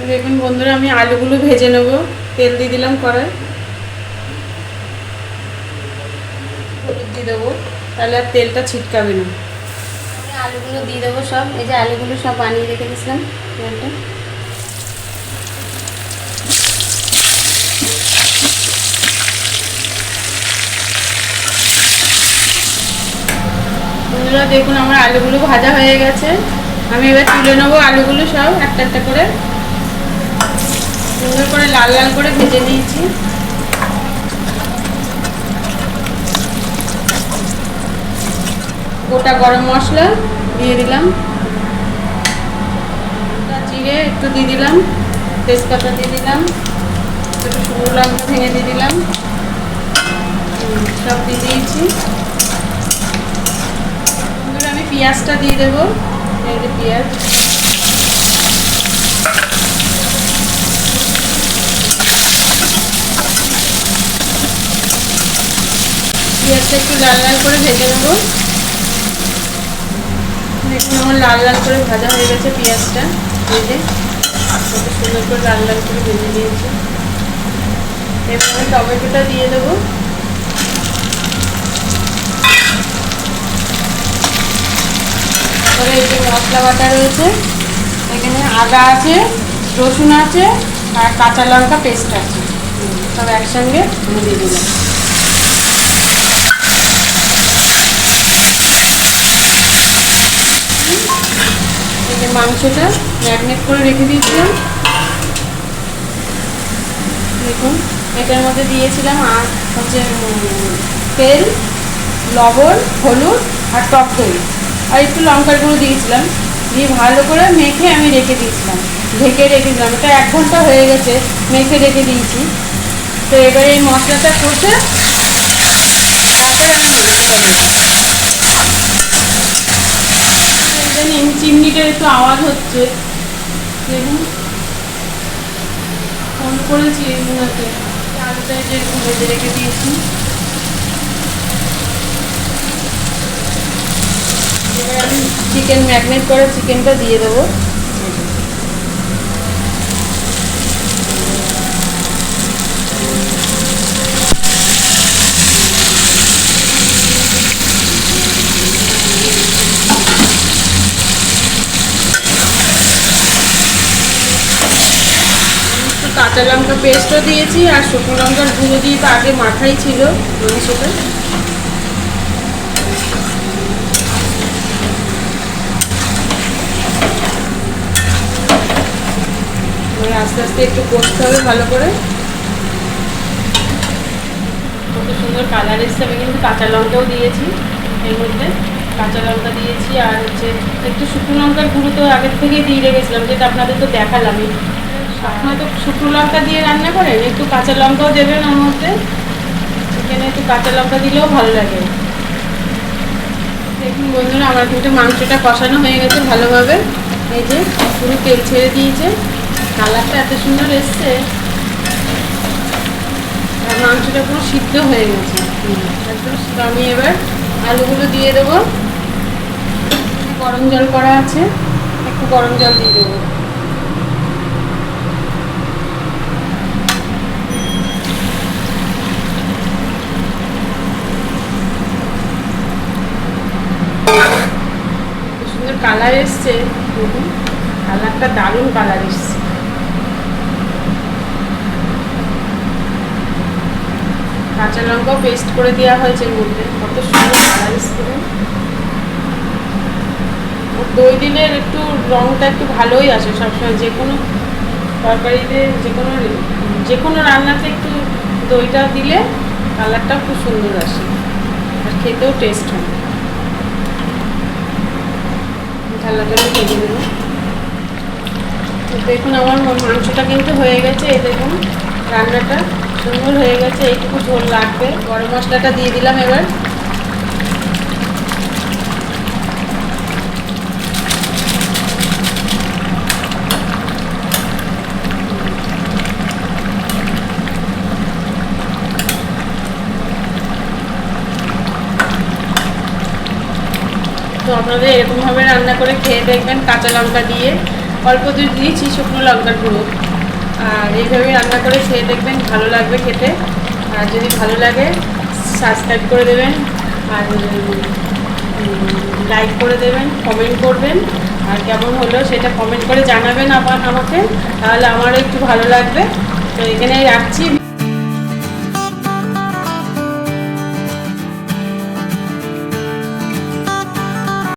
দেখুন বন্ধুরা আমি আলুগুলো ভেজে নেব। তেল দিয়ে দিলাম কড়াই। হলুদ দিয়ে দেবো। তাহলে আর তেলটা ছিটকাবে না। আমি আলুগুলো দিয়ে দেবো সব। এই যে আলুগুলো সব বানিয়ে রেখে দিয়েছিলাম তেলটা। বন্ধুরা দেখুন আমার আলুগুলো ভাজা হয়ে গেছে। আমি এবার তুলে নেব আলুগুলো সব একটা একটা করে। সুন্দর করে লাল লাল করে ভেজে নিয়েছি। গোটা গরম মশলা দিয়ে দিলাম। জিরে একটু দিয়ে দিলাম। তেজপাতা দিয়ে দিলাম। একটু শুকনো লঙ্কা ভেঙে দিয়ে দিলাম। সব দিয়ে দিয়েছি। আমি পেঁয়াজটা দিয়ে দেবো। পেঁয়াজ। পেঁয়াজটা একটু লাল লাল করে ভেজে নেব। দেখুন আমার লাল লাল করে ভাজা হয়ে গেছে পেঁয়াজটা, ভেজে। কত সুন্দর করে লাল লাল করে ভেজে নিয়েছি। এবার টমেটোটা দিয়ে দেবো। তারপরে এই যে মশলা বাটা রয়েছে, এখানে আদা আছে, রসুন আছে, আর কাঁচা লঙ্কা পেস্ট আছে। সব একসঙ্গে দিয়ে দিলাম। মাংসটা ম্যাগনেট করে রেখে দিয়েছিলাম। দেখুন, এটার মধ্যে দিয়েছিলাম আর হচ্ছে তেল, লবণ, হলুদ আর টক দই। আর একটু লঙ্কার গুঁড়ো দিয়েছিলাম। দিয়ে ভালো করে মেখে আমি রেখে দিয়েছিলাম। ঢেকে রেখে দিলাম। এটা এক ঘণ্টা হয়ে গেছে, মেখে রেখে দিয়েছি। তো এবারে এই মশলাটা কষে তারপরে আমি মাংসটা দেবো জানেন, চিমনিটার একটু আওয়াজ হচ্ছে। দেখুন। ফোন করেছি ওনাকে আলুটা রেখে দিয়েছি। চিকেন ম্যাগনেট করে চিকেনটা দিয়ে দেবো। কাঁচা লঙ্কা পেস্টও দিয়েছি আর শুকনো লঙ্কার গুঁড়ো দিয়ে তো আগে মাথায় ছিল মাংসটা। আস্তে আস্তে একটু কষতে হবে ভালো করে। কত সুন্দর কালার এসছে, আমি কিন্তু কাঁচা লঙ্কাও দিয়েছি এর মধ্যে। কাঁচা লঙ্কা দিয়েছি আর হচ্ছে একটু শুকনো লঙ্কার গুঁড়ো তো আগের থেকেই দিয়ে রেখেছিলাম, যেটা আপনাদের তো দেখালামই। আপনারা তো শুকনো লঙ্কা দিয়ে রান্না করেন একটু কাঁচা লঙ্কাও দেবেন ওর মধ্যে। এখানে একটু কাঁচা লঙ্কা দিলেও ভালো লাগে। দেখুন বন্ধুরা, আমার কিন্তু মাংসটা কষানো হয়ে গেছে ভালোভাবে। এই যে, পুরো তেল ছেড়ে দিয়েছে। কালারটা এত সুন্দর এসছে। আর মাংসটা পুরো সিদ্ধ হয়ে গেছে। একদম আমি এবার আলুগুলো দিয়ে দেবো। গরম জল করা আছে, একটু গরম জল দিয়ে দেবো কি সুন্দর কালার এসছে কালারটা দারুণ কালার এসছে। কাঁচা লঙ্কাও পেস্ট করে দেওয়া হয়েছে এর মধ্যে। কত সুন্দর কালার এসছে দই দিলে একটু রঙটা একটু ভালোই আসে সবসময়। যে কোনো তরকারিতে, যে কোনো যে কোনো রান্নাতে একটু দইটা দিলে কালারটাও খুব সুন্দর আসে। আর খেতেও টেস্ট হয় ভেজে দেবো দেখুন, আমার মাংসটা কিন্তু হয়ে গেছে, এই দেখুন, রান্নাটা সুন্দর হয়ে গেছে, এইটুকু ঝোল লাগবে। গরম মশলাটা দিয়ে দিলাম এবার। তো আপনাদের এরকমভাবে রান্না করে খেয়ে দেখবেন কাঁচা লঙ্কা দিয়ে। অল্প দুধ দিয়েছি, শুকনো লঙ্কার গুঁড়ো। আর এইভাবে রান্না করে খেয়ে দেখবেন ভালো লাগবে খেতে। আর যদি ভালো লাগে সাবস্ক্রাইব করে দেবেন। আর লাইক করে দেবেন কমেন্ট করবেন। আর কেমন হলো সেটা কমেন্ট করে জানাবেন আবার আমাকে। তাহলে আমারও একটু ভালো লাগবে। তো এখানেই রাখছি।